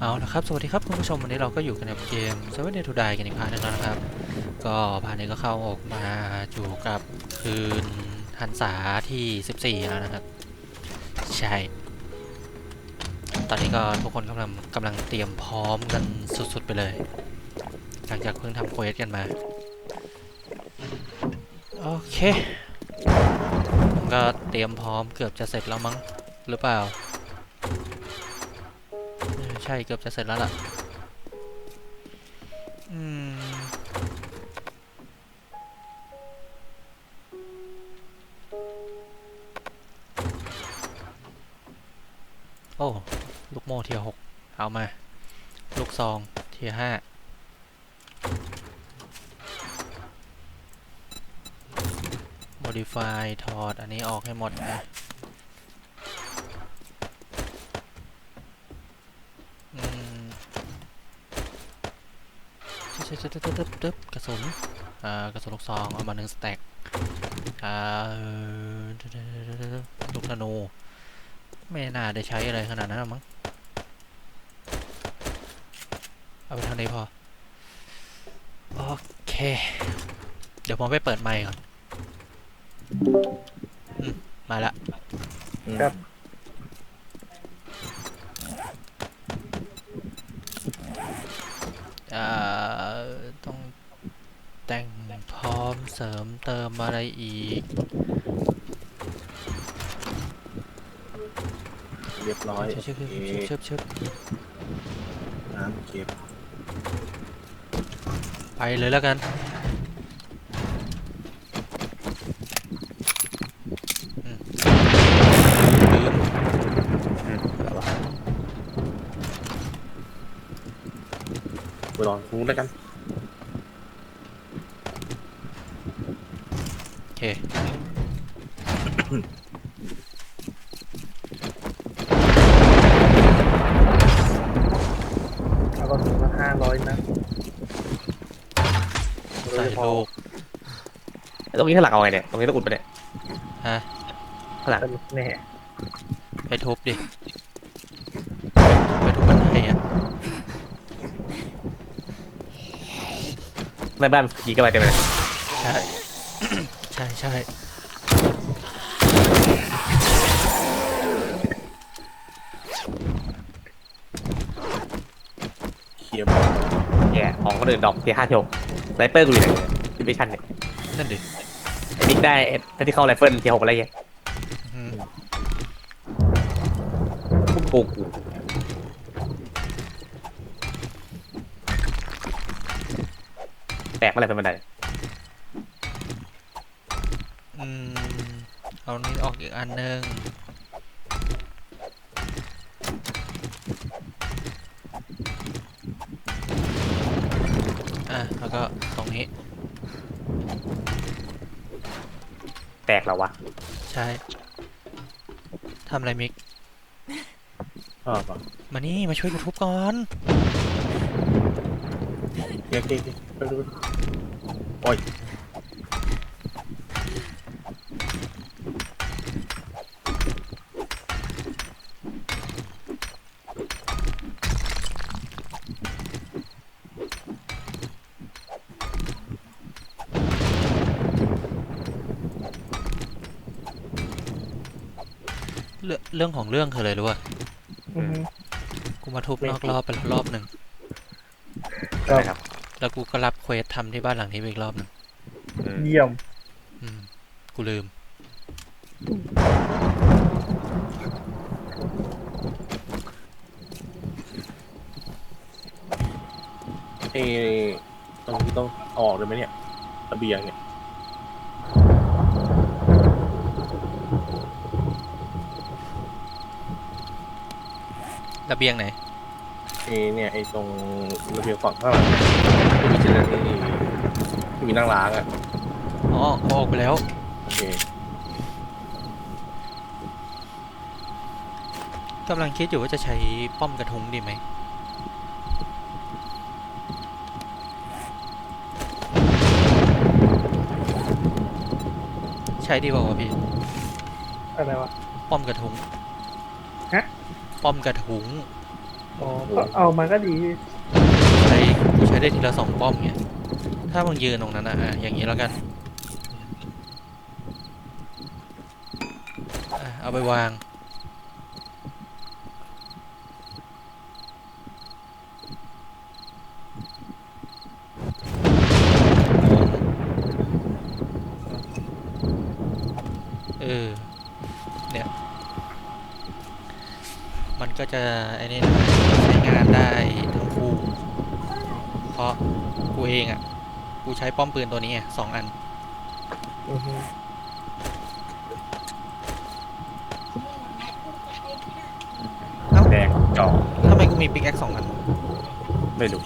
เอาละครับ สวัสดีครับคุณผู้ชมวันนี้เราก็อยู่กันในเกม Seven Day to Die กันอีกพาร์ทหนึงแล้วนะครับ ก็พาร์ทนี้ก็เข้าออกมาอยู่กับคืนหันษาที่ 14 แล้วนะครับ ใช่ ตอนนี้ก็ทุกคนกำลังกำลังเตรียมพร้อมกันสุดๆไปเลย หลังจากเพิ่งทำเควสกันมา โอเคผมก็เตรียมพร้อมเกือบจะเสร็จแล้วมั้งหรือเปล่า ช่เกือบจะเสร็จแล้วล่ะอืมโอ้ ลูกโม่เทียหกเอามา ลูกซองเทียห้า modify ถอด อันนี้ออกให้หมดนะ ชึบชึบชึบชึบชึบชึบกระสุนอ่ากระสุนลูกซองเอามาหนึ่งสแต็กอ่าลูกธนูไม่น่าได้ใช้อะไรขนาดนั้นมั้งเอาไปทางนี้พอ โอเค เดี๋ยวผมไปเปิดไมค์ก่อนอมมาละครับ อ่าต้องแต่ง พร้อมเสริมเติมอะไรอีก เรียบร้อยชึบชึบโอเคชึบชึบชึบน้ำเก็บไปเลยแล้วกันอืมลืมไปลองคุ้งแล้วกัน โอเค แล้วก็ถึงละห้าร้อยนะ ใส่ลูก ตรงนี้ข้างหลังเอาไงเนี่ย ตรงนี้ต้องอุดไปะเนี่ยฮะ ข้างหลังเป็นแน่ไปทุบดิ ไปทุบบันไดอะในบ้านขี่กันไปเต็มเลยใช่ ใช่ใช่เคลียร์หมดแย่ของคนอื่นดอกที่ห้าที่หกไรเฟิลกูอยู่ไหนดิวิชั่นเนี่ยนั่นดิ ไอ้นิกได้ไอ้ที่เข้าไรเฟิลที่หกอะไรเงี้ยอืมปุ๊บกูแตกเมื่อไหร่เป็นบันไดอืมเอานี้ออกอีกอันหนึ่งอะ แล้วก็ตรงนี้ แตกแล้ววะใช่ทำอะไรมิกชอบป่ะมานี่มาช่วยกูทุบก่อนเคลียร์เคลียร์เคลียร์ไปดูโอ้ย เรื่องเรื่องของเรื่องคืออะไรรู้ป่ะอือฮึกูมาทุบนอกรอบไปแล้วรอบหนึ่งก็ใช่ครับแล้วกูก็รับเควสทำที่บ้านหลังนี้ไปอีกรอบหนึ่งอืมเยี่ยม อืมกูลืม เอตรงนี้ต้องเอาออกเลยไหมเนี่ยระเบียงเนี่ย ระเบียงไหนเอเนี่ยไอตรงระเบียงฝั่งข้างหลังที่มีเจเนอเรที่ที่มีนั่งล้างอะอ๋อเอาออกไปแล้ว โอเคกำลังคิดอยู่ว่าจะใช้ป้อมกระทุ้งดีไหมใช้ดีกว่าวะพี่อะไรวะป้อมกระทุ้งฮะ ป้อมกระทุ้งอ๋อก็เอามาก็ดี ใช้กูใช้ได้ทีละสองป้อมไงถ้ามึงยืนตรงนั้นอะอะอย่างนี้แล้วกันอะเอาไปวาง เออ เนี่ย มันก็ จะไอ้นี่นะใช้งานได้ทั้งคู่ เพราะกูเองอะ กูใช้ป้อมปืนตัวนี้ไงสองอัน อือฮึแดงจอทำไมกูมีปิกแอคสองอัน ไม่รู้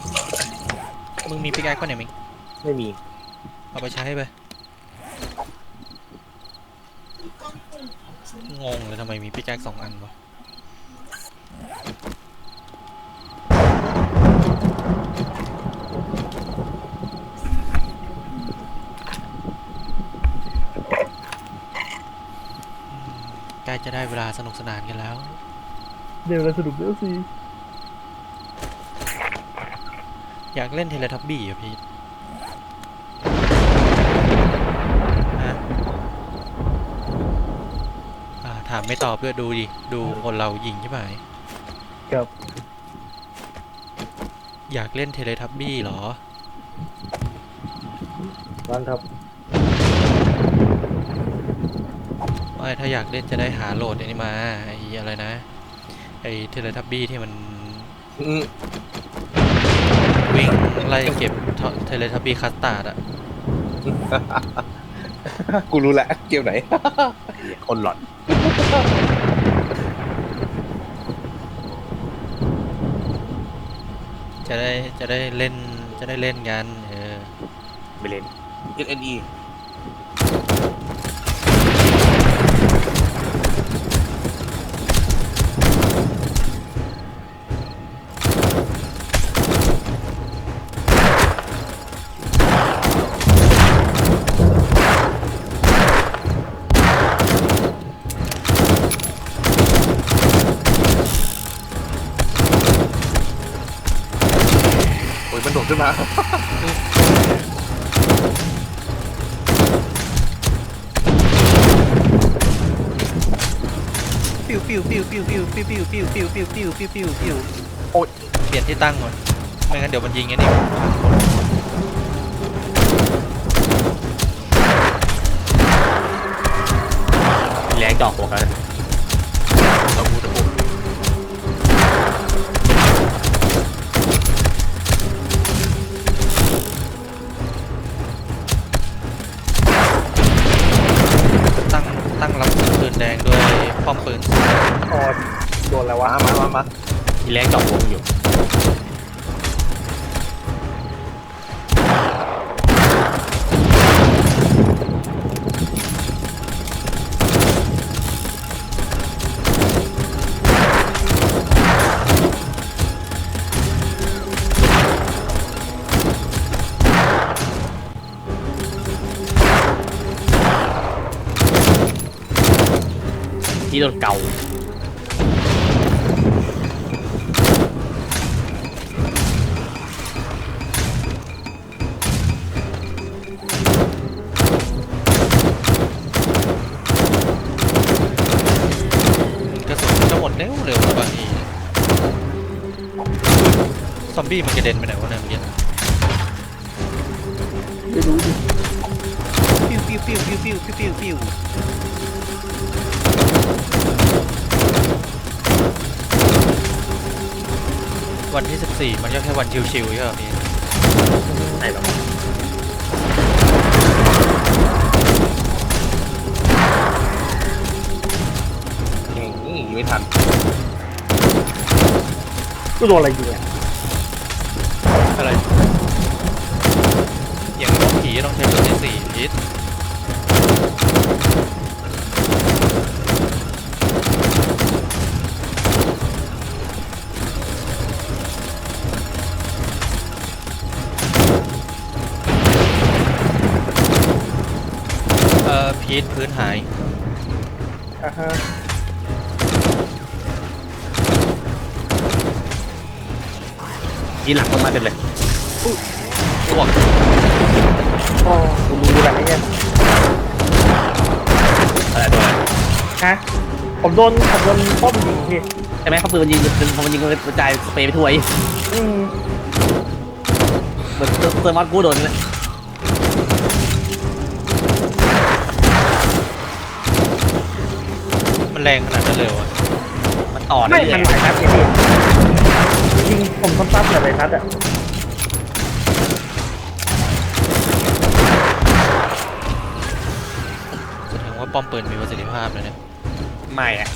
มึงมีปิกแอคป่ะเนี่ยมิงไม่มีเอาไปใช้ไป งงเลยทำไมมีปิกแอคสองอันวะ จะได้เวลาสนุกสนานกันแล้ว เดี๋ยวเราสรุปแล้วสิอยากเล่นเทเลทับบี้อะพี่ฮะอ่าถามไม่ตอบด้วยดูดิ ดูคนเรายิงใช่ไหมกับ อยากเล่นเทเลทับบี้เหรอร้านครับ ไม่ถ้าอยากเล่นจะได้หาโหลดอันนี้มาไอ้อะไรนะ ไอ้เทเลทับบี้ที่มันอืมวิ่งไล่เก็บเทเลทับบี้คัสตาร์ดอะกูรู้แล้วเกมไหนเหี้ยคนหลอนจะได้จะได้เล่นจะได้เล่นกันเออไม่เล่น SNE ปิ้วปิ้วปิ้วปิ้วปิ้วปิ้วปิ้วปิ้วปิ้วปิ้วปิ้วปิ้วปิวโอ๊ยเปลี่ยนที่ตั้งก่อนไม่งั้นเดี๋ยวมันยิงไอ้นี่แรงจอกหัวกันตะบูตะบูตั้งตั้งรับปืนแดงด้วยป้อมปืน วะมามามามามีแรงจอกหัวงอยู่ที่โดนเกา ซอมบี้มันกระเด็นไปไหนวะเนี่ยเมื่อกี้ไม่รู้ดิปิ้วปิ้วปิ้วปิ้วปิ้วปิ้วปิ้ววันที่ 14 มันก็แค่วันชิวๆใช่ไหมพี่ใช่หรอเก่งนี่ยิงไม่ทันก็โดนอะไรอยู่เนี่ย ยิงหลังคนมาเต็มเลยอ้วกโอ้กูรู้แหละไอ้เนี่ยอะไรตัวนั้นฮะผมโดนผมโดนป้อมยิงพี่ใช่ไหมเขาปืนมันยิงมันพอมันยิงมันกระจายสเปรย์ไปทั่วไอ้อืมเหมือนเซอร์เซอร์มอนกูโดนเลยมันแรงขนาดนั้นเลยเหรอวะมันต่อได้ไม่เลมันยหลายนัดเลยพี่ ยิงผมซ้ำๆหลายนัดอะแสดงว่าป้อมปืนมีประสิทธิภาพเลยเนี่ย ไม่อะ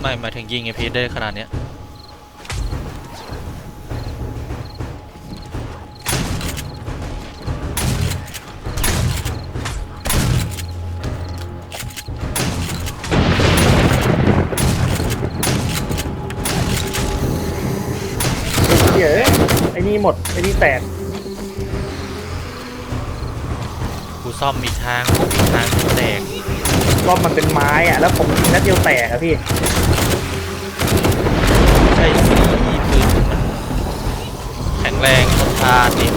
ไม่หมายถึงยิงไอพีได้ขนาดเนี้ย นี่หมดไอ้นี่แตกกูซ่อมอีกทางปุ๊บอีกทางกูแตกรอบมันเป็นไม้อะแล้วผมยิงนัดเดียวแตกอะพี่ใช่สิปืนมันแข็งแรงทนทานนี่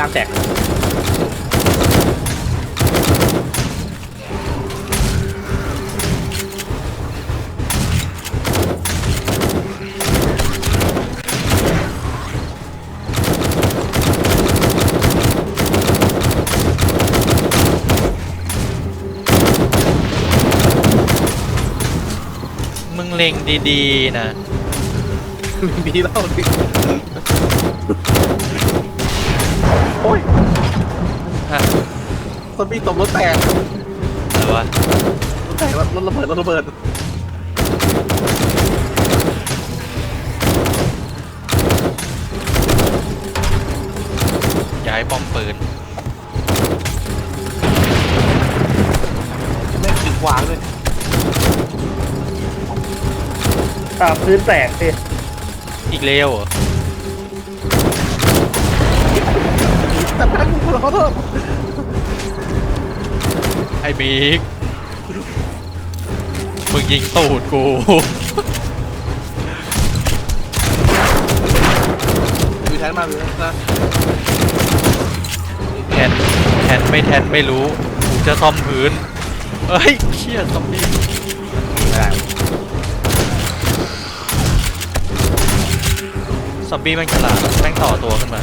ล่างแตกมึงเล็งดีๆนะ มีเล่าดิ ฮะคนพี่ตบรถแตกหรือว่ารถแตกรถรถระเบิดรถระเบิดย้ายป้อมปืนแม่งถึงขวางเลยตาพื้นแตกพี่อีกเร็วเหรอแต่แม่งกูขอโทษไอ้บิ๊กมึงยิงตูดกูมีแทนมาเลยนะแทนแทนไม่แทนไม่รู้กูจะซ่อมพื้นเอ้ยเชี่ยซอมบี้ไม่ได้ซอมบี้แม่งฉลาดแม่งต่อตัวขึ้นมา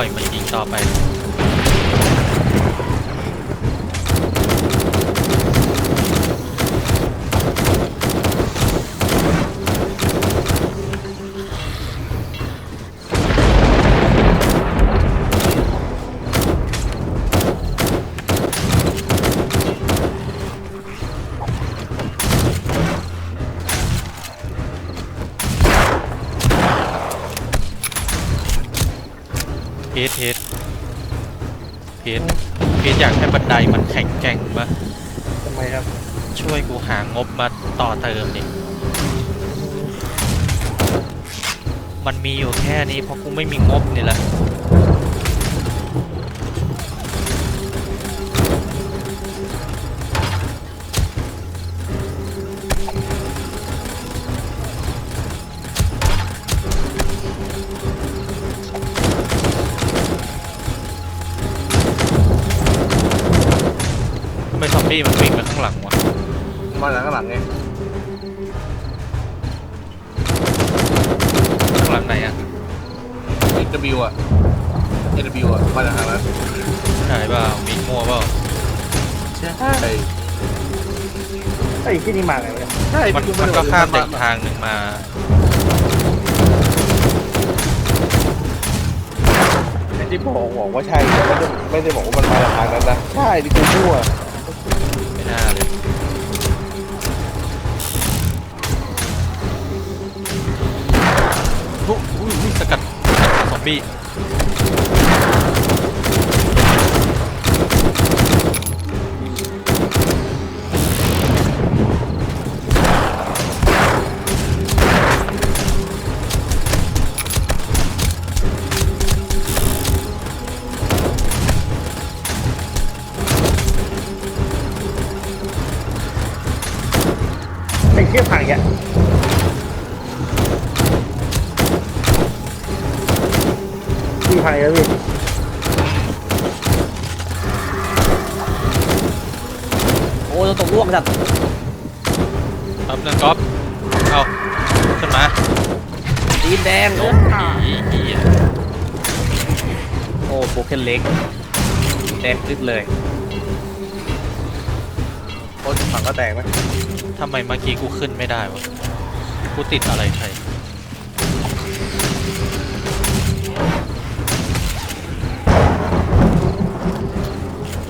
ล้วปล่อยมัน ยิงต่อไปเพชรเพชรเพชรเพชรอยากให้บันไดมันแข็งแกร่งปะทำไมครับ ช่วยกูหางบมาต่อเติมดิมันมีอยู่แค่นี้เพราะกูไม่มีงบนี่แหละ ทำไมซอมบี้มันวิ่งไปข้างหลังวะมาจากข้างหลังไงข้างหลังไหนอะเอ็นวอะเอ็นวอะมาจากทางนั้นหายเปล่ามีมั่วเปล่า ใช่ไอ้ที่นี่มาไงวะเนี่ยใช่มันมันก็ข้ามอีกทางหนึ่งมาไอ้ที่บอกบอกว่าใช่แต่ไม่ได้ไม่ได้บอกว่ามันมาจากทางนั้นนะใช่ที่กูมั่ว ซ โอ้ยถังก็แตกนะทำไมเมื่อกี้กูขึ้นไม่ได้วะ กูติดอะไรใคร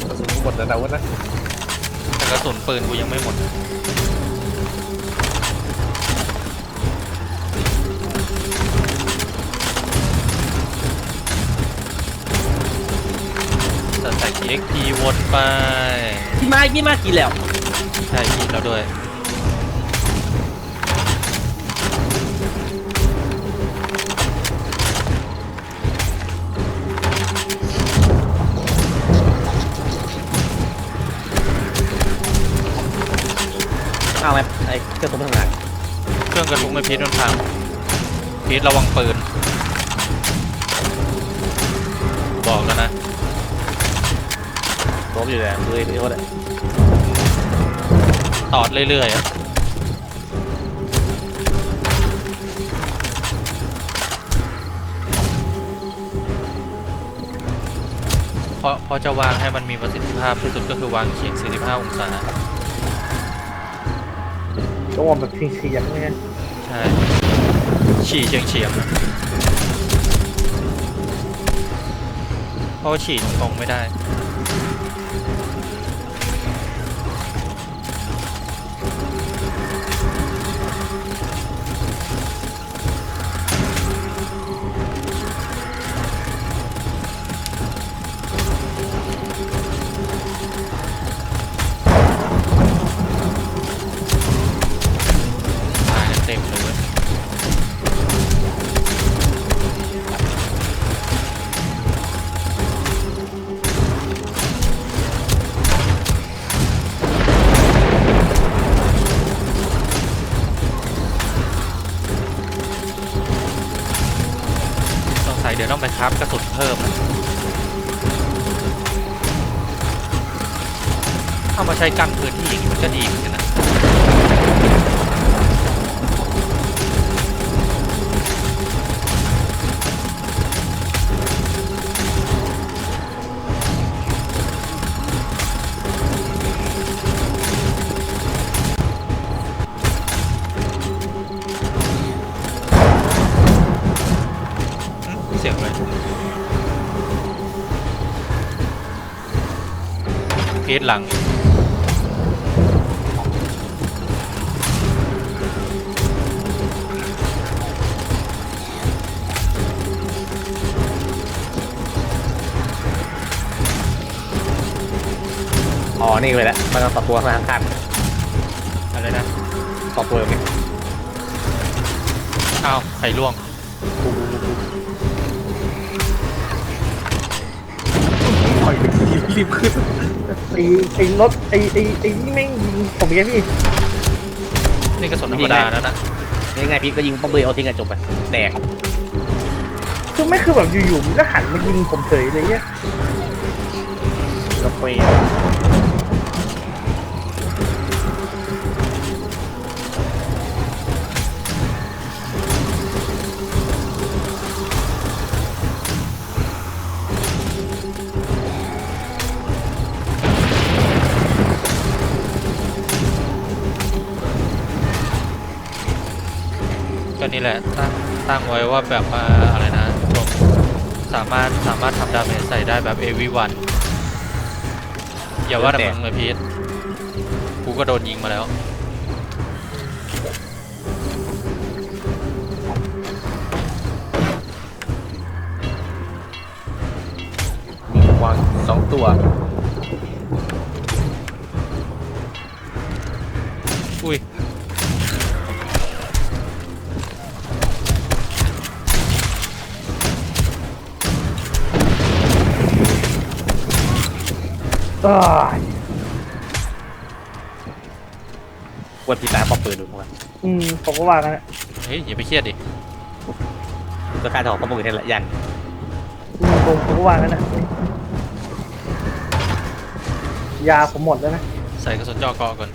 กระสุนหมดแล้วนะวะนะแต่กระสุนปืนกูยังไม่หมด จะใส่ EXP วนไปพี่มาพี่มากี่แล้ว ใช่ผิดแล้วด้วยเอาไหมไอ้เครื่องตัวทำงานเครื่องกระทุ้งไม่พีทมันพังพีทระวังปืน บอกแล้วนะล้มอยู่เลยดูดิดูดิ ตอดเรื่อยๆอะเพราะเพราะจะวางให้มันมีประสิทธิภาพที่สุดก็คือวางเฉียง 45 องศา ต้องวางแบบเฉียงๆเนี่ยใช่ ฉี่เฉียงเฉียงๆเพราะว่าฉี่ตรงๆไม่ได้ พีทหลัง อ๋อ นี่เลยแหละมันต้องต่อตัวทางข้างอะไรนะต่อตัวตรงนี้อ้าวไข่ล่วงถอยรีบขึ้น ไอ้ไอ้รถไอ้ไอ้ไอ้นี่แม่งยิงผมแกพี่นี่กระสุนธรรมดาแล้วนะยังไงพี่ก็ยิงป้อมเบย์เอาทิ้งกันจบไปแตกคือไม่คือแบบอยู่ๆมันก็หันมายิงผมเฉยเลยเนี่ยกาแฟก็ นี่แหละ ตั้งตั้งไว้ว่าแบบว่าอะไรนะลงสามารถสามารถทำดาเมจใส่ได้แบบเอวีวันอย่าว่าแต่มึงเลยพีทกูก็โดนยิงมาแล้วมีวางสองตัว อ้ายควรพิจารณาป้อมปืนดูว่าอืมผมก็ว่ากันนะเฮ้ยอย่าไปเครียดดิก็การถอดป้อมปืนนี่แหละยันอืมผมผมก็ว่ากันนะยาผมหมดแล้วนะใส่กระสุนจ่อเกาะก่อน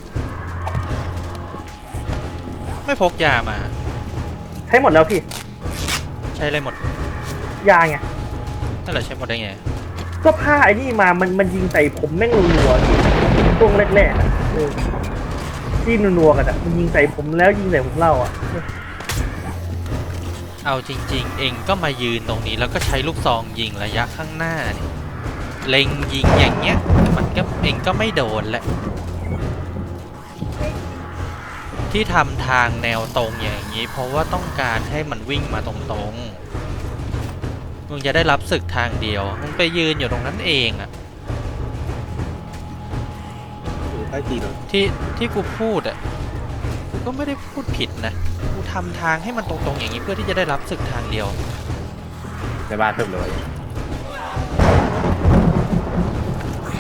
ไม่พกยามา ใช้หมดแล้วพี่ ใช้อะไรหมด ยาไงนั่นแหละใช้หมดได้ไง ก็ผ้าไอ้นี่มา มันมันยิงใส่ผมแม่งรัวๆพี่ช่วงแรกๆอะเออที่นัวๆกันอะมันยิงใส่ผมแล้วยิงใส่ผมเล่าอะเอาจริง ๆ เองก็มายืนตรงนี้แล้วก็ใช้ลูกซองยิงระยะข้างหน้านี่เล็งยิงอย่างเงี้ย มันก็เองก็ไม่โดนแหละ ที่ทำทางแนวตรงอย่างนี้ เพราะว่าต้องการให้มันวิ่งมาตรงๆ มึงจะได้รับศึกทางเดียว มึงไปยืนอยู่ตรงนั้นเองอะอยู่ใต้ตีนเลยที่ที่กูพูดอะกูก็ไม่ได้พูดผิดนะ กูทำทางให้มันตรงๆอย่างนี้เพื่อที่จะได้รับศึกทางเดียว ในบ้านเพิ่มเลย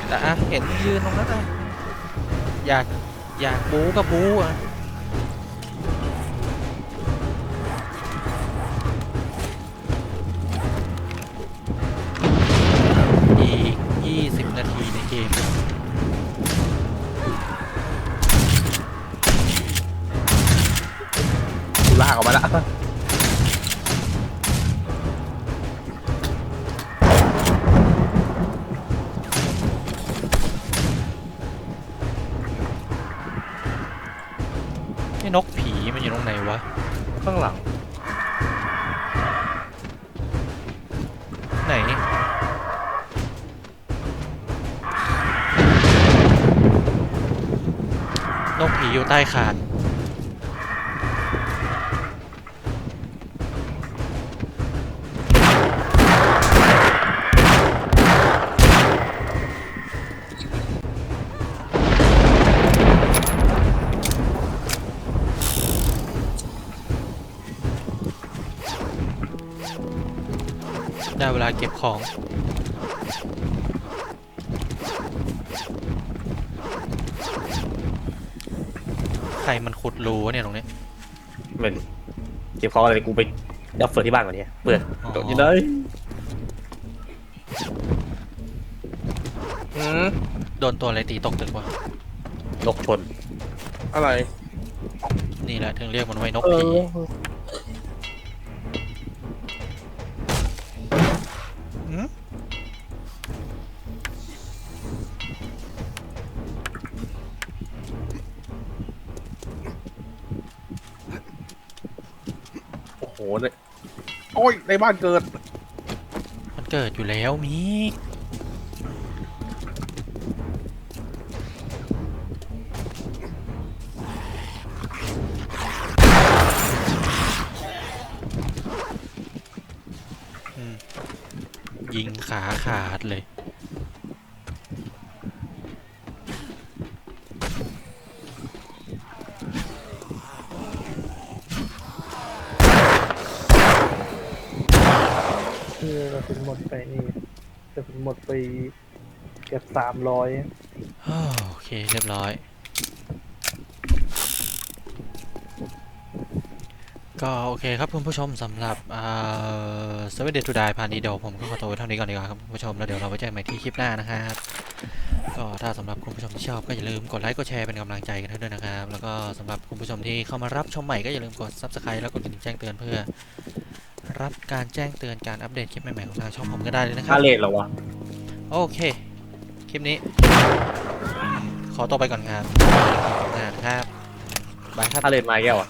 แต่อะเห็นยืนตรงนั้นอะอยากอยากบู๊ก็บู๊อะ ออกมาละไอ้นกผีมันอยู่ตรงไหนวะ ข้างหลัง ไหน นกผีอยู่ใต้คานาเก็บของ ใครมันขุดรูวะเนี่ยตรงนี้ เหมือนเก็บของอะไรกูไปดับเฟิร์ที่บ้านก่อนเนี่ยเปิดอ๋อตกอยู่เลยอืมโดนตัวอะไรตีตกตึกวะ นกชนอะไรนี่แหละถึงเรียกมันว่านกเอผีอ อ้ยในบ้านเกิด มันเกิดอยู่แล้วมียิงขาขาดเลย คือกระสุนหมดไปนี่กระสุนหมดไปเกือบสามร้อยโอเคเรียบร้อย ก็โอเคครับคุณผู้ชมสำหรับเซเว่นเดย์ทูดายพาร์ทนี้เดี๋ยวผมก็ขอตัวเท่านี้ก่อนดีกว่าครับคุณผู้ชมแล้วเดี๋ยวเราไว้เจอกันใหม่ที่คลิปหน้านะครับก็ถ้าสำหรับคุณผู้ชมที่ชอบก็อย่าลืมกดไลค์กดแชร์เป็นกำลังใจกันให้ด้วยนะครับ แล้วก็สำหรับคุณผู้ชมที่เข้ามารับชมใหม่ก็อย่าลืมกด subscribe แล้วกดกระดิ่งแจ้งเตือนเพื่อ รับการแจ้งเตือนการอัปเดตคลิปใหม่ๆของทางช่องผมก็ได้เลยนะครัค่าบ เลทเหรอวะ โอเค คลิปนี้ ขอตัวไปก่อนครับขอบคุณครับบายครับถ้าเลนมาแก้วอะ